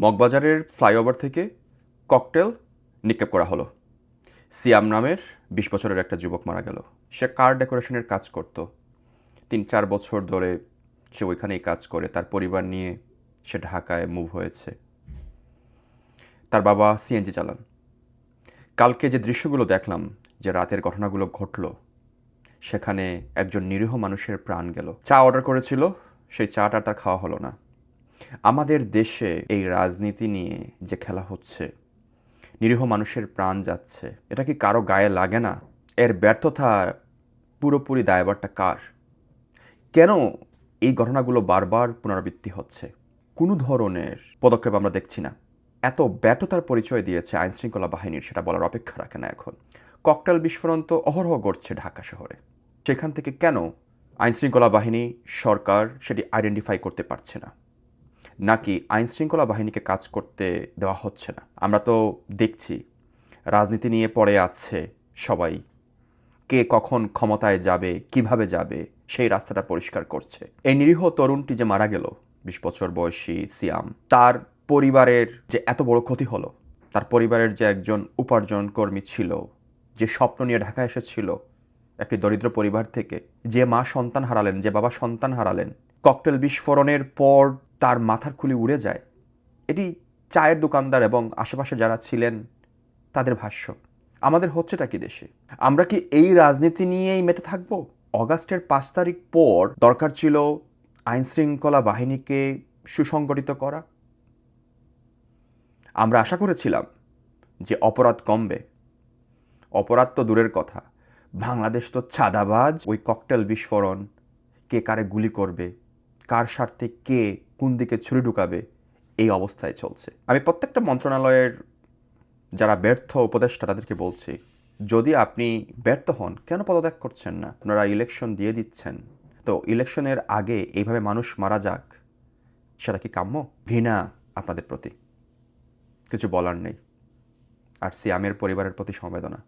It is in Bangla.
মগবাজারের ফ্লাইওভার থেকে ককটেল নিক্ষেপ করা হলো। সিয়াম নামের বিশ বছরের একটা যুবক মারা গেল। সে কার ডেকোরেশনের কাজ করত? তিন চার বছর ধরে সে ওইখানেই কাজ করে, তার পরিবার নিয়ে সে ঢাকায় মুভ হয়েছে। তার বাবা সিএনজি চালান। কালকে যে দৃশ্যগুলো দেখলাম, যে রাতের ঘটনাগুলো ঘটলো, সেখানে একজন নিরীহ মানুষের প্রাণ গেল। চা অর্ডার করেছিল, সেই চাটা তার খাওয়া হলো না। আমাদের দেশে এই রাজনীতি নিয়ে যে খেলা হচ্ছে, নিরীহ মানুষের প্রাণ যাচ্ছে, এটা কি কারও গায়ে লাগে না? এর ব্যর্থতা পুরোপুরি দায়ভারটা কার? কেন এই ঘটনাগুলো বারবার পুনরাবৃত্তি হচ্ছে? কোনো ধরনের পদক্ষেপ আমরা দেখছি না। এত ব্যর্থতার পরিচয় দিয়েছে আইনশৃঙ্খলা বাহিনীর, সেটা বলার অপেক্ষা রাখে না এখন। ককটেল বিস্ফোরণ তো অহরহ ঘটছে ঢাকা শহরে। সেখান থেকে কেন আইনশৃঙ্খলা বাহিনী, সরকার সেটি আইডেন্টিফাই করতে পারছে না? নাকি আইনশৃঙ্খলা বাহিনীকে কাজ করতে দেওয়া হচ্ছে না? আমরা তো দেখছি, রাজনীতি নিয়ে পড়ে আছে সবাই। কে কখন ক্ষমতায় যাবে, কীভাবে যাবে, সেই রাস্তাটা পরিষ্কার করছে। এই নিরীহ তরুণটি যে মারা গেল, বিশ বছর বয়সী সিয়াম, তার পরিবারের যে এত বড় ক্ষতি হলো, তার পরিবারের যে একজন উপার্জন কর্মী ছিল, যে স্বপ্ন নিয়ে ঢাকা এসেছিল, একটি দরিদ্র পরিবার থেকে, যে মা সন্তান হারালেন, যে বাবা সন্তান হারালেন, ককটেল বিস্ফোরণের পর তার মাথার খুলি উড়ে যায়। এটি চায়ের দোকানদার এবং আশেপাশে যারা ছিলেন, তাদের ভাষ্য। আমাদের হচ্ছেটা কি দেশে? আমরা কি এই রাজনীতি নিয়েই মেতে থাকব? অগাস্টের পাঁচ তারিখ পর দরকার ছিল আইন শৃঙ্খলা বাহিনীকে সুসংগঠিত করা। আমরা আশা করেছিলাম যে অপরাধ কমবে। অপরাধ তো দূরের কথা। বাংলাদেশ তো ছাদাবাজ ওই ককটেল বিস্ফোরণ কে কারে গুলি করবে? কার স্বার্থে কে কোন দিকে ছুরি ঢুকাবে এই অবস্থায় চলছে। আমি প্রত্যেকটা মন্ত্রণালয়ের যারা ব্যর্থ উপদেষ্টা তাদেরকে বলছি, যদি আপনি ব্যর্থ হন, কেন পদত্যাগ করছেন না? আপনারা ইলেকশন দিয়ে দিচ্ছেন। তো ইলেকশনের আগে এইভাবে মানুষ মারা যাক, সেটা কি কাম্য? ঘৃণা আপনাদের প্রতি। কিছু বলার নেই। আর সিয়ামের পরিবারের প্রতি সমবেদনা।